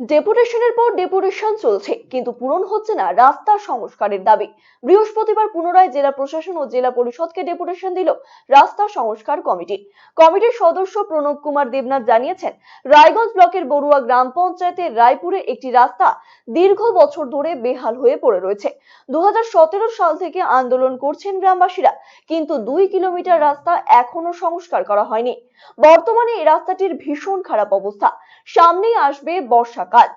ডেপুটেশনের পর ডেপুটেশন চলছে, কিন্তু পূরণ হচ্ছে না রাস্তা সংস্কারের দাবি। বৃহস্পতিবার পুনরায় জেলা প্রশাসন ও জেলা পরিষদকে ডেপুটেশন দিল রাস্তা সংস্কার কমিটি। কমিটির সদস্য প্রণব কুমার দেবনাথ জানিয়েছেন, রায়গঞ্জ ব্লকের বড়ুয়া গ্রাম পঞ্চায়েতের রায়পুরে একটি রাস্তা দীর্ঘ বছর ধরে বেহাল হয়ে পড়ে রয়েছে। দু হাজার সতেরো সাল থেকে আন্দোলন করছেন গ্রামবাসীরা, কিন্তু দুই কিলোমিটার রাস্তা এখনও সংস্কার করা হয়নি। বর্তমানে এই রাস্তাটির ভীষণ খারাপ অবস্থা। সামনেই আসবে বর্ষাকাল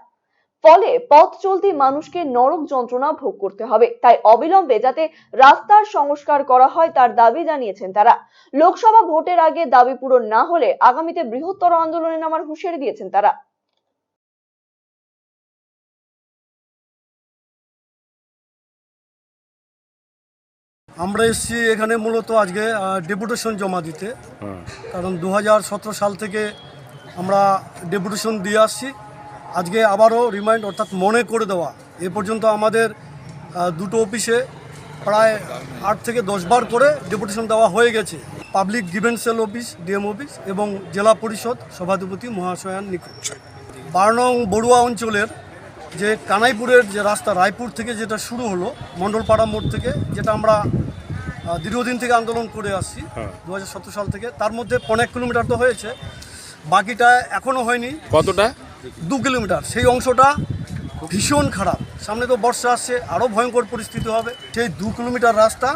ফলে পথ চলতি মানুষকে নরক যন্ত্রণা ভোগ করতে হবে। তাই অবিলম্বে যাতে রাস্তার সংস্কার করা হয় তার দাবি জানিয়েছেন তারা। লোকসভা ভোটের আগে দাবি পূরণ না হলে আগামীতে বৃহত্তর আন্দোলনে নামার হুঁশিয়ারি দিয়েছেন তারা। আমরা এসেছি এখানে মূলত আজকে ডেপুটেশন জমা দিতে। কারণ দুহাজার সতেরো সাল থেকে আমরা ডেপুটেশন দিয়ে আসছি। আজকে আবারও রিমাইন্ড অর্থাৎ মনে করে দেওয়া এ পর্যন্ত আমাদের দুটো অফিসে প্রায় আট থেকে দশ বার করে ডেপুটেশন দেওয়া হয়ে গেছে। পাবলিক ডিফেন্সেল অফিস ডিএম অফিস এবং জেলা পরিষদ সভাধিপতি মহাশয়ান নিকট বারো নং বড়ুয়া অঞ্চলের যে কানাইপুরের যে রাস্তা রায়পুর থেকে যেটা শুরু হলো মণ্ডলপাড়া মোড় থেকে যেটা আমরা দীর্ঘদিন থেকে আন্দোলন করে আসছি দু হাজার সতেরো সাল থেকে তার মধ্যে পনেক কিলোমিটার তো হয়েছে বাকিটা এখনও হয়নি। কতটা? দু কিলোমিটার। সেই অংশটা ভীষণ খারাপ। সামনে তো বর্ষা আসছে আরও ভয়ঙ্কর পরিস্থিতি হবে। সেই দু কিলোমিটার রাস্তা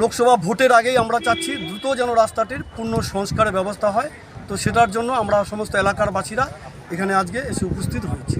লোকসভা ভোটের আগেই আমরা চাচ্ছি দ্রুত যেন রাস্তাটির পূর্ণ সংস্কারের ব্যবস্থা হয়। তো সেটার জন্য আমরা সমস্ত এলাকার বাসীরা এখানে আজকে এসে উপস্থিত হয়েছি।